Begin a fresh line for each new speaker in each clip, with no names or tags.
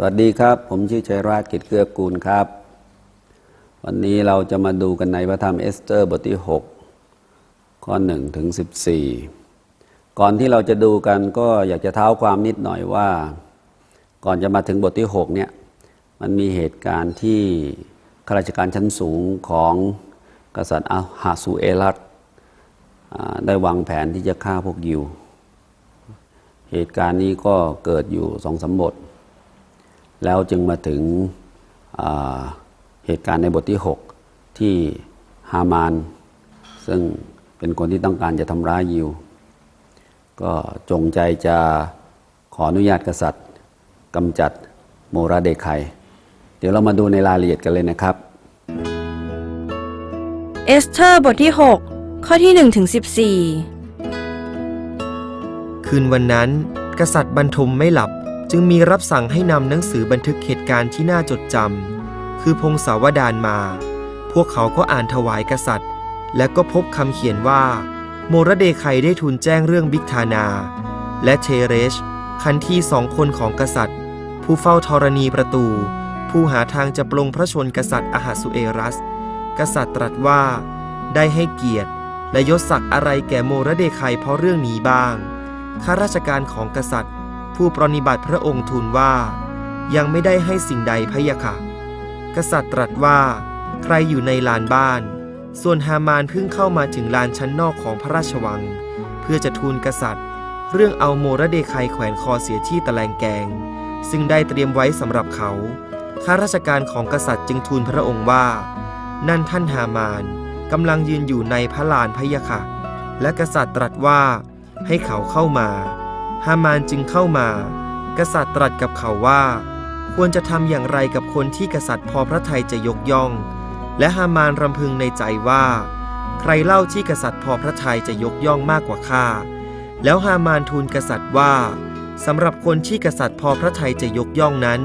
สวัสดีครับ ผมชื่อชัยราชกิจเกื้อกูลครับ วันนี้เราจะมาดูกันในพระธรรมเอสเตอร์บทที่ 6 ข้อ1ถึง14 ก่อนที่เราจะดูกันก็อยากจะเท้าความนิดหน่อยว่า ก่อนจะมาถึงบทที่ 6 เนี่ย มันมีเหตุการณ์ที่ข้าราชการชั้นสูงของกษัตริย์อาฮาสุเอลัสได้วางแผนที่จะฆ่าพวกยิว เหตุการณ์นี้ก็เกิดอยู่สองสมบท แล้วจึงมาถึงอ่าเหตุการณ์ในบทที่ 6 ที่ฮามาน ซึ่งเป็นคนที่ต้องการจะทำร้ายยิว ก็จงใจจะขออนุญาตกษัตริย์กำจัดโมราเดคัยเดี๋ยวเรามาดูในรายละเอียดกันเลยนะครับ
เอสเธอร์บทที่ 6 ข้อที่1ถึง14
คืนวันนั้น กษัตริย์บรรทมไม่หลับ จึงมีรับสั่งให้นำหนังสือบันทึกเหตุการณ์ที่น่าจดจำคือพงศาวดารมา พวกเขาก็อ่านถวายกษัตริย์ และก็พบคำเขียนว่า โมระเดไคได้ทูลแจ้งเรื่องบิกทานา และเทเรช คันที่สองคนของกษัตริย์ ผู้เฝ้าธรณีประตู ผู้หาทางจะปลงพระชนกษัตริย์อาหาสุเอรัส กษัตริย์ตรัสว่า ได้ให้เกียรติและยศศักดิ์อะไรแก่โมระเดไคเพราะเรื่องนี้บ้างข้าราชการของกษัตริย์ ผู้ปรนนิบัติพระองค์ทูลว่า ยังไม่ได้ให้สิ่งใดพะยะค่ะ กษัตริย์ตรัสว่า ใครอยู่ในลานบ้าน ส่วนฮามานเพิ่งเข้ามาถึงลานชั้นนอกของพระราชวัง เพื่อจะทูลกษัตริย์ เรื่องเอาโมระเดไคแขวนคอเสียที่ตะแลงแกง ซึ่งได้เตรียมไว้สำหรับเขาข้าราชการของกษัตริย์จึงทูลพระองค์ว่า นั่นท่านฮามานกำลังยืนอยู่ในพระลานพะยะค่ะ และกษัตริย์ตรัสว่าให้เขาเข้ามา ฮามานจึงเข้ามา กษัตริย์ตรัสกับเขาว่า ควรจะทำอย่างไรกับคนที่กษัตริย์พอพระทัยจะยกย่อง และฮามานรำพึงในใจว่า ใครเล่าที่กษัตริย์พอพระทัยจะยกย่องมากกว่าข้าแล้วฮามานทูลกษัตริย์ว่าสำหรับคนที่กษัตริย์พอพระทัยจะยกย่องนั้น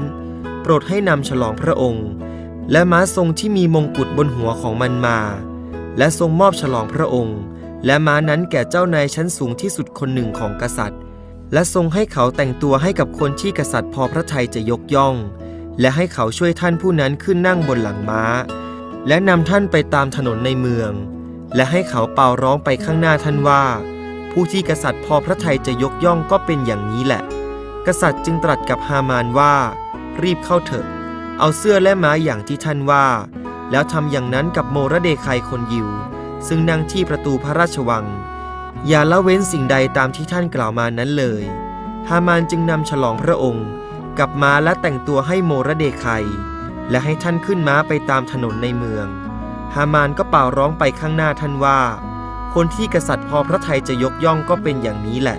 โปรดให้นำฉลองพระองค์ และม้าทรงที่มีมงกุฎบนหัวของมันมา และทรงมอบฉลองพระองค์ และม้านั้นแก่เจ้านายชั้นสูงที่สุดคนหนึ่งของกษัตริย์ และทรงให้เขาแต่งตัวให้กับคนที่กษัตริย์พอพระทัยจะยกย่อง และให้เขาช่วยท่านผู้นั้นขึ้นนั่งบนหลังม้า และนำท่านไปตามถนนในเมือง และให้เขาเป่าร้องไปข้างหน้าท่านว่า ผู้ที่กษัตริย์พอพระทัยจะยกย่องก็เป็นอย่างนี้แหละ กษัตริย์จึงตรัสกับฮามานว่า รีบเข้าเถอะ เอาเสื้อและม้าอย่างที่ท่านว่า แล้วทำอย่างนั้นกับโมระเดไคคนยิว ซึ่งนั่งที่ประตูพระราชวัง อย่าละเว้นสิ่งใดตามที่ท่านกล่าวมานั้นเลย ฮามานจึงนำฉลองพระองค์ กลับมาและแต่งตัวให้โมระเดคไคและให้ท่านขึ้นม้าไปตามถนนในเมือง ฮามานก็เป่าร้องไปข้างหน้าท่านว่า คนที่กษัตริย์พอพระทัยจะยกย่องก็เป็นอย่างนี้แหละ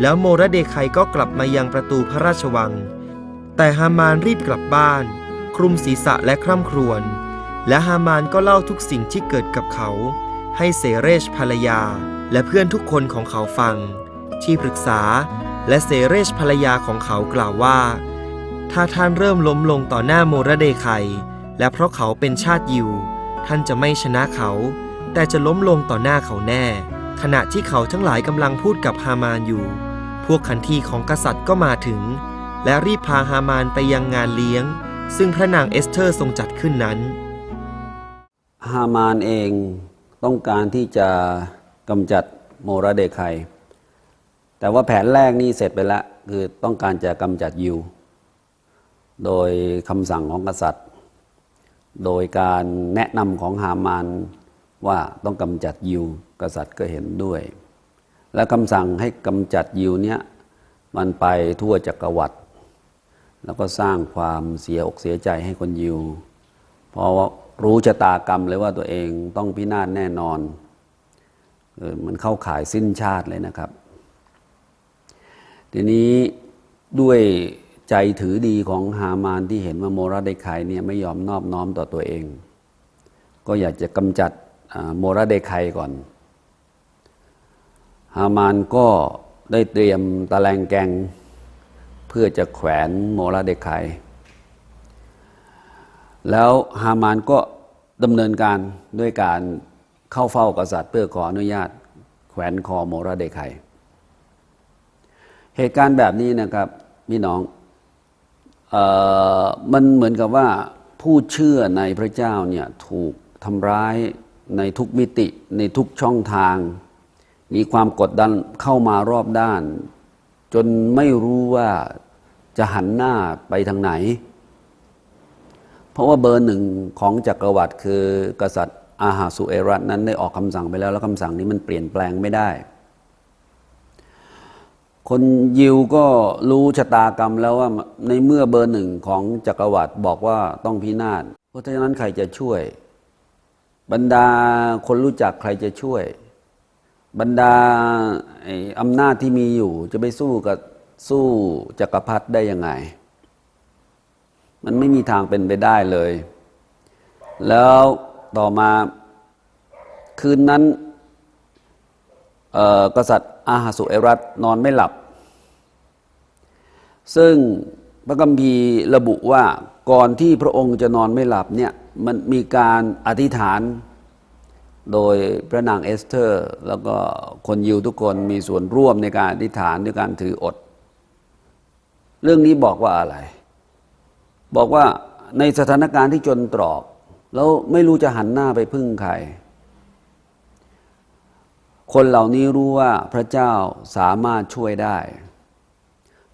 แล้วโมระเดคไคก็กลับมายังประตูพระราชวัง แต่ฮามานรีบกลับบ้าน คลุมศีรษะและคร่ำครวญ และฮามานก็เล่าทุกสิ่งที่เกิดกับเขา ให้เซเรชภรรยา และเพื่อนทุกคนของเขาฟัง ที่ปรึกษาและเซเรชภรรยาของเขากล่าวว่า ถ้าท่านเริ่มล้มลงต่อหน้าโมระเดคไคและเพราะเขาเป็นชาติยิว ท่านจะไม่ชนะเขา แต่จะล้มลงต่อหน้าเขาแน่ ขณะที่เขาทั้งหลายกำลังพูดกับฮามานอยู่ พวกขันทีของกษัตริย์ก็มาถึง และรีบพาฮามานไปยังงานเลี้ยง ซึ่งพระนางเอสเธอร์ทรงจัดขึ้นนั้น
ฮามานเอง ต้องการที่จะกำจัดโมราเดคัยแต่ว่าแผนแรกนี่เสร็จไปแล้วคือต้องการจะกำจัดยิว โดยคำสั่งของกษัตริย์ โดยการแนะนำของฮามานว่าต้องกำจัดยิว กษัตริย์ก็เห็นด้วย และคำสั่งให้กำจัดยิวเนี้ยมันไปทั่วจักรวรรดิแล้วก็สร้างความเสียอกเสียใจให้คนยิว เพราะว่า รู้ชะตากรรมเลยว่าตัวเองต้องพินาศแน่นอนเออมันเข้าข่ายสิ้นชาติเลยนะครับ ทีนี้ด้วยใจถือดีของฮามานที่เห็นว่าโมราเดคไคเนี่ยไม่ยอมนอบน้อมต่อตัวเอง ก็อยากจะกำจัดโมราเดคไคก่อน ฮามานก็ได้เตรียมตะแลงแกง เพื่อจะแขวนโมราเดคไค แล้วฮามานก็ดำเนินการด้วยการเข้าเฝ้ากษัตริย์เพื่อขออนุญาต แขวนคอโมราเดไคเหตุการณ์แบบนี้นะครับพี่น้องออมันเหมือนกับว่าผู้เชื่อในพระเจ้าเนี่ยถูกทำร้ายในทุกมิติในทุกช่องทาง มีความกดดันเข้ามารอบด้าน จนไม่รู้ว่าจะหันหน้าไปทางไหน เพราะว่าเบอร์หนึ่งของจักรวรรดิคือกษัตริย์อาหาสุเอรัตนั้นได้ออกคำสั่งไปแล้ว แล้วคำสั่งนี้มันเปลี่ยนแปลงไม่ได้ คนยิวก็รู้ชะตากรรมแล้วว่าในเมื่อเบอร์หนึ่งของจักรวรรดิบอกว่าต้องพินาศเพราะฉะนั้นใครจะช่วย บรรดาคนรู้จักใครจะช่วย บรรดาไอ้อำนาจที่มีอยู่จะไปสู้กับสู้จักรพรรดิได้ยังไง มันไม่มีทางเป็นไปได้เลย แล้วต่อมาคืนนั้นกษัตริย์อาหาสุเอรัตนอนไม่หลับ ซึ่งพระคัมภีร์ระบุว่าก่อนที่พระองค์จะนอนไม่หลับเนี่ยมันมีการอธิษฐานโดยพระนางเอสเธอร์ แล้วก็คนยิวทุกคนมีส่วนร่วมในการอธิษฐานด้วยการถืออด เรื่องนี้บอกว่าอะไร บอกว่าในสถานการณ์ที่จนตรอก แล้วไม่รู้จะหันหน้าไปพึ่งใคร คนเหล่านี้รู้ว่าพระเจ้าสามารถช่วยได้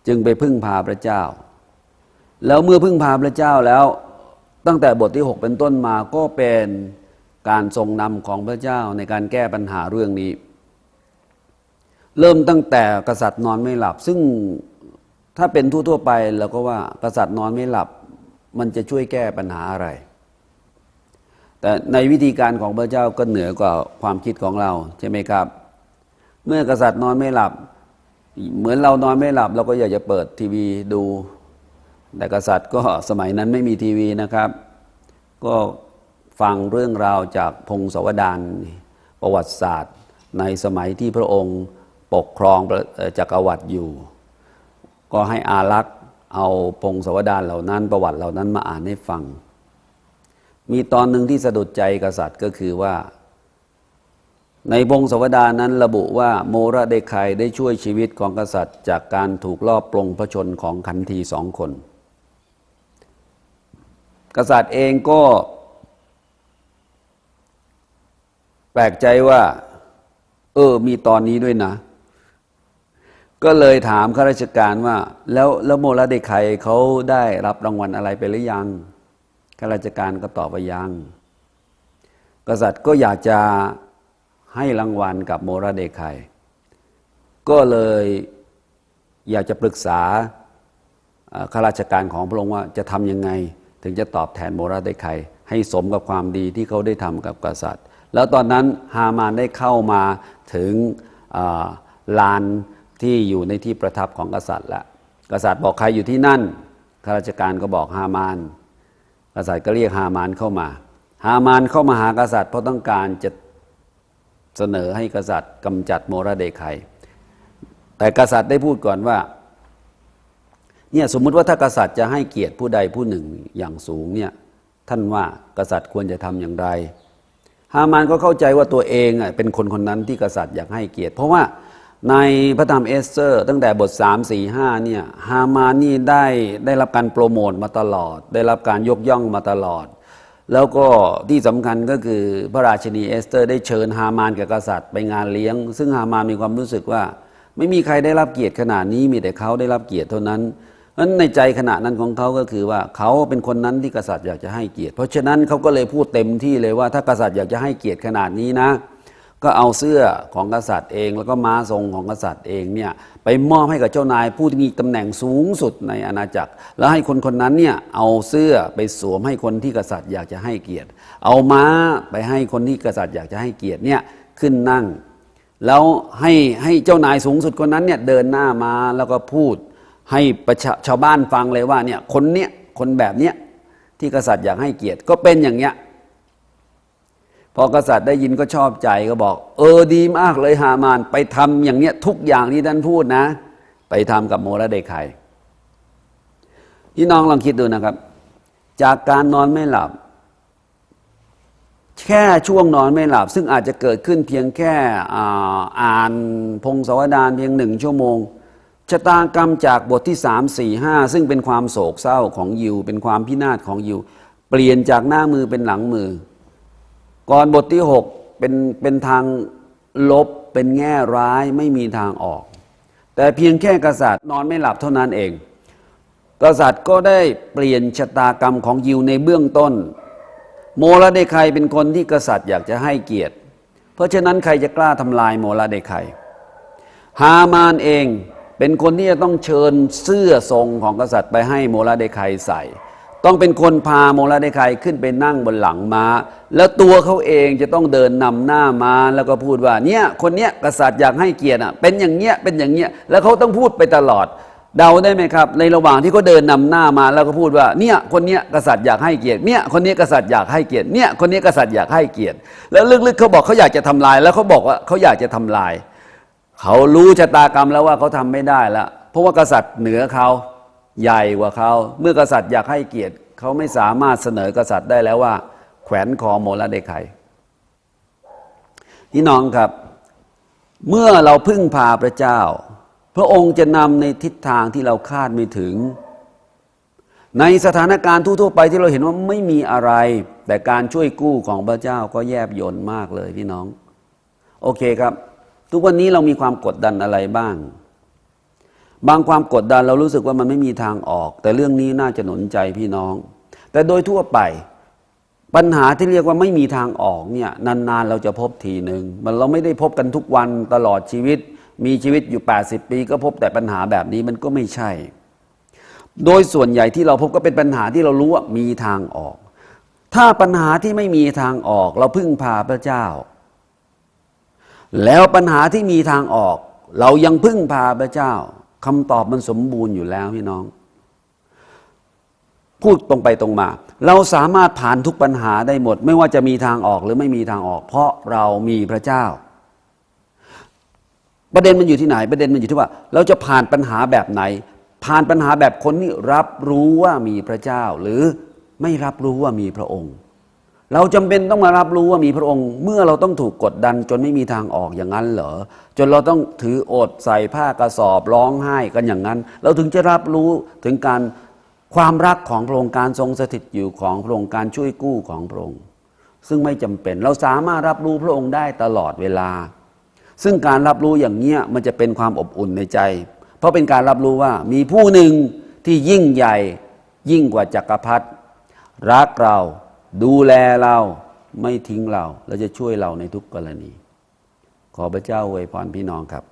จึงไปพึ่งพาพระเจ้า แล้วเมื่อพึ่งพาพระเจ้าแล้วตั้งแต่บทที่ 6 เป็นต้นมาก็เป็นการทรงนำของพระเจ้าในการแก้ปัญหาเรื่องนี้ เริ่มตั้งแต่กษัตริย์นอนไม่หลับ ซึ่งถ้าเป็นทั่วๆไปเราก็ว่ากษัตริย์นอนไม่หลับ มันจะช่วยแก้ปัญหาอะไร แต่ในวิธีการของพระเจ้าก็เหนือกว่าความคิดของเราใช่ไหมครับ เมื่อกษัตริย์นอนไม่หลับ เหมือนเรานอนไม่หลับ เราก็อยากจะเปิดทีวีดู แต่กษัตริย์ก็สมัยนั้นไม่มีทีวีนะครับ ก็ฟังเรื่องราวจากพงศาวดารประวัติศาสตร์ ในสมัยที่พระองค์ปกครองจักรวรรดิอยู่ ก็ให้อารักษ์ เอาพงศาวดารเหล่านั้นประวัติเหล่านั้นมาอ่านให้ฟัง มีตอนหนึ่งที่สะดุดใจกษัตริย์ก็คือว่า ในพงศาวดารนั้นระบุว่าโมระเดคัยได้ช่วยชีวิตของกษัตริย์ จากการถูกลอบปลงพระชนของขันทีสองคน กษัตริย์เองก็ แปลกใจว่า เออมีตอนนี้ด้วยนะ ก็เลยถามข้าราชการว่า แล้วแล้วโมระเดคัยเขาได้รับรางวัลอะไรไปหรือยังข้าราชการก็ตอบว่ายัง กษัตริย์ก็อยากจะให้รางวัลกับโมระเดคัยก็เลยอยากจะปรึกษาข้าราชการของพระองค์ว่าจะทำยังไง ถึงจะตอบแทนโมระเดคัยให้สมกับความดีที่เขาได้ทำกับกษัตริย์ แล้วตอนนั้นฮามานได้เข้ามาถึงลาน ที่อยู่ในที่ประทับของกษัตริย์ล้วกษัตริย์บอกใครอยู่ที่นั่นข้าราชการก็บอกฮามาน กษัตริย์ก็เรียกฮามานเข้ามา ฮามานเข้ามาหากษัตริย์เพราะต้องการจะเสนอให้กษัตริย์กำจัดโมระเดคัยแต่กษัตริย์ได้พูดก่อนว่าเนี่ยสมมุติว่าถ้ากษัตริย์จะให้เกียรติผู้ใดผู้หนึ่งอย่างสูงเนี่ยท่านว่ากษัตริย์ควรจะทำอย่างไร ฮามานก็เข้าใจว่าตัวเองอะเป็นคนคนนั้นที่กษัตริย์อยากให้เกียรติ เพราะว่า ในพระธรรมเอสเตอร์ ตั้งแต่บท 3 4 5เนี่ยฮามานนี่ได้ได้รับการโปรโมทมาตลอด ได้รับการยกย่องมาตลอด แล้วก็ที่สำคัญก็คือพระราชินีเอสเตอร์ ได้เชิญฮามานกับกษัตริย์ไปงานเลี้ยง ซึ่งฮามานมีความรู้สึกว่า ไม่มีใครได้รับเกียรติขนาดนี้มีแต่เขาได้รับเกียรติเท่านั้นนั้นในใจขณะนั้นของเขาก็คือว่าเขาเป็นคนนั้นที่กษัตริย์อยากจะให้เกียรติ เพราะฉะนั้นเขาก็เลยพูดเต็มที่เลยว่าถ้ากษัตริย์อยากจะให้เกียรติขนาดนี้นะ ก็เอาเสื้อของกษัตริย์เอง แล้วก็ม้าทรงของกษัตริย์เองเนี่ยไปมอบให้กับเจ้านายผู้ที่มีตำแหน่งสูงสุดในอาณาจักร แล้วให้คนคนนั้นเนี่ยเอาเสื้อไปสวมให้คนที่กษัตริย์อยากจะให้เกียรติ เอาม้าไปให้คนที่กษัตริย์อยากจะให้เกียรติเนี่ยขึ้นนั่ง แล้วให้ให้เจ้านายสูงสุดคนนั้นเนี่ยเดินหน้ามาแล้วก็พูด ให้ประชาชาวบ้านฟังเลยว่าเนี่ยคนเนี้ยคนแบบเนี้ยที่กษัตริย์อยากให้เกียรติก็เป็นอย่างเนี้ย พอกษัตริย์ได้ยินก็ชอบใจก็บอก เออดีมากเลยฮามาน ไปทำอย่างเนี้ยทุกอย่างที่ท่านพูดนะ ไปทำกับโมระเดคัยพี่น้องลองคิดดูนะครับ จากการนอนไม่หลับ แค่ช่วงนอนไม่หลับ ซึ่งอาจจะเกิดขึ้นเพียงแค่อ่านพงศาวดารเพียงหนึ่งชั่วโมงชชะตากรรมจากบทที่3 4 5ซึ่งเป็นความโศกเศร้าของยิว เป็นความพินาศของยิว เปลี่ยนจากหน้ามือเป็นหลังมือ ก่อนบทที่ 6 เป็นเป็นทางลบเป็นแง่ร้ายไม่มีทางออก แต่เพียงแค่กษัตริย์นอนไม่หลับเท่านั้นเอง กษัตริย์ก็ได้เปลี่ยนชะตากรรมของยิวในเบื้องต้น โมลเดไคเป็นคนที่กษัตริย์อยากจะให้เกียรติ เพราะฉะนั้นใครจะกล้าทำลายโมลเดไคฮามานเองเป็นคนที่จะต้องเชิญเสื้อทรงของกษัตริย์ไปให้โมลเดไคใส่ ต้องเป็นคนพาโมลเดไคขึ้นไปนั่งบนหลังม้า แล้วตัวเขาเองจะต้องเดินนำหน้าม้าแล้วก็พูดว่าเนี่ยคนเนี้ยกษัตริย์อยากให้เกียรติอะเป็นอย่างเงี้ยเป็นอย่างเงี้ยแล้วเขาต้องพูดไปตลอด เดาได้ไหมครับ ในระหว่างที่เขาเดินนำหน้ามาแล้วก็พูดว่าเนี่ยคนเนี้ยกษัตริย์อยากให้เกียรติเนี่ยคนนี้กษัตริย์อยากให้เกียรติเนี่ยคนนี้กษัตริย์อยากให้เกียรติ แล้วลึกๆเขาบอกเขาอยากจะทำลาย แล้วเขาบอกว่าเขาอยากจะทำลาย เขารู้ชะตากรรมแล้วว่าเขาทำไม่ได้แล้วเพราะว่ากษัตริย์เหนือเขา ใหญ่กว่าเขาเมื่อกษัตริย์อยากให้เกียรติเขาไม่สามารถเสนอกษัตริย์ได้แล้วว่า แขวนคอโมลเดไคพี่น้องครับ เมื่อเราพึ่งพาพระเจ้า พระองค์จะนำในทิศทางที่เราคาดไม่ถึง ในสถานการณ์ทั่วๆไปที่เราเห็นว่าไม่มีอะไร แต่การช่วยกู้ของพระเจ้าก็แยบยลมากเลยพี่น้อง โอเคครับ ทุกวันนี้เรามีความกดดันอะไรบ้าง บางความกดดันเรารู้สึกว่ามันไม่มีทางออก แต่เรื่องนี้น่าจะหนุนใจพี่น้อง แต่โดยทั่วไป ปัญหาที่เรียกว่าไม่มีทางออกเนี่ยนานๆเราจะพบทีหนึ่งมันเราไม่ได้พบกันทุกวันตลอดชีวิต มีชีวิตอยู่ 80 ปี ก็พบแต่ปัญหาแบบนี้มันก็ไม่ใช่ โดยส่วนใหญ่ที่เราพบก็เป็นปัญหาที่เรารู้ว่ามีทางออก ถ้าปัญหาที่ไม่มีทางออก เราพึ่งพาพระเจ้า แล้วปัญหาที่มีทางออก เรายังพึ่งพาพระเจ้า คำตอบมันสมบูรณ์อยู่แล้วพี่น้อง พูดตรงไปตรงมา เราสามารถผ่านทุกปัญหาได้หมด ไม่ว่าจะมีทางออกหรือไม่มีทางออก เพราะเรามีพระเจ้า ประเด็นมันอยู่ที่ไหน ประเด็นมันอยู่ที่ว่า เราจะผ่านปัญหาแบบไหน ผ่านปัญหาแบบคนที่รับรู้ว่ามีพระเจ้า หรือไม่รับรู้ว่ามีพระองค์ เราจำเป็นต้องมารับรู้ว่ามีพระองค์ เมื่อเราต้องถูกกดดันจนไม่มีทางออกอย่างนั้นเหรอ จนเราต้องถืออดใส่ผ้ากระสอบร้องไห้กันอย่างนั้น เราถึงจะรับรู้ถึงการความรักของพระองค์การทรงสถิตอยู่ของพระองค์การช่วยกู้ของพระองค์ ซึ่งไม่จำเป็นเราสามารถรับรู้พระองค์ได้ตลอดเวลา ซึ่งการรับรู้อย่างเนี้ยมันจะเป็นความอบอุ่นในใจ เพราะเป็นการรับรู้ว่ามีผู้หนึ่งที่ยิ่งใหญ่ยิ่งกว่าจักรพรรดิรักเรา ดูแลเราไม่ทิ้งเรา และจะช่วยเราในทุกกรณี ขอพระเจ้าอวยพรพี่น้องครับ